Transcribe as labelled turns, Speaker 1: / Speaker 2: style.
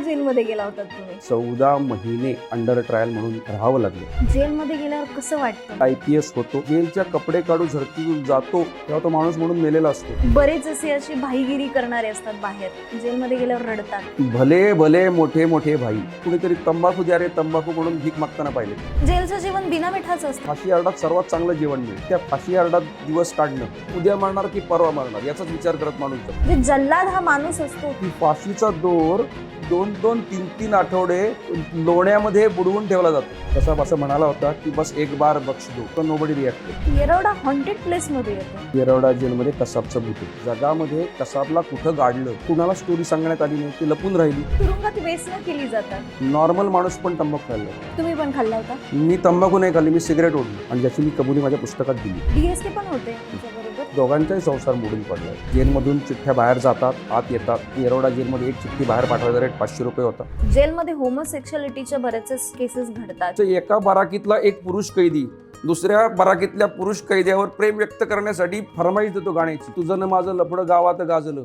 Speaker 1: जेलमध्ये गेला होता तुम्ही?
Speaker 2: चौदा महिने अंडर ट्रायल म्हणून राहावं लागलं.
Speaker 1: जेलमध्ये गेल्यावर कसं वाटतं?
Speaker 2: आय पी एस होतो. जेलच्या कपडे काढून झडकीतून जातो. तेव्हा तो माणूस म्हणून मेलेला असतो.
Speaker 1: बरेच असे अशी भाईगिरी करणारे असतात बाहेर. जेलमध्ये गेल्यावर रडतात.
Speaker 2: भले भले मोठे मोठे भाई. कुणीतरी तंबाखू द्या रे तंबाखू म्हणून भीक मागताना पाहिले.
Speaker 1: जेलचं जेवण बिना मिठाचं असतं.
Speaker 2: फाशी अर्डात सर्वात चांगलं जेवण मिळेल. त्या फाशी अर्डात दिवस काढणं उद्या मारणार की परवा मारणार याचाच विचार करत माणूस जगतो.
Speaker 1: म्हणजे जल्लाद हा माणूस असतो
Speaker 2: की फाशीचा दोर दोन दोन तीन तीन आठवडे लोण्यामध्ये बुडवून ठेवला जातो. तसा असं म्हणाला होता की बस एक बार बक्ष दो तर nobody react
Speaker 1: Yerwada haunted place मध्ये येतो.
Speaker 2: येरवडा जेलमध्ये कसाबचं भूत आहे. जगामध्ये कसाबला कुठं गाडलं कुणाला स्टोरी सांगण्यात आली नाही ती लपून राहिली.
Speaker 1: तुरुंगात व्यसनं केली जातात.
Speaker 2: नॉर्मल माणूस पण तंबाखू खाल्ला.
Speaker 1: तुम्ही पण खाल्ला होता?
Speaker 2: मी तंबाखू नाही खाल्ली मी सिगरेट ओढली. आणि ज्याची मी कबुली माझ्या पुस्तकात दिली.
Speaker 1: डीएसके पण होते बरोबर
Speaker 2: दोघांचाही संसार मोडून पडलाय जेलमधून चिठ्ठ्या बाहेर जातात आत येतात. येरवडा जेलमध्ये एक चिठ्ठी बाहेर पाठवायचा रेट पाचशे रुपये होता.
Speaker 1: जेलमध्ये होमोसेक्शुअलिटीच्या बरेचसे केसेस घडतात.
Speaker 2: तर एका बराकीतला एक पुरुष कैदी दुसऱ्या बराकीतल्या पुरुष कैद्यावर प्रेम व्यक्त करण्यासाठी फरमाईश देतो गाण्याची. तुझं न माझं लफडं गावात गाजलं.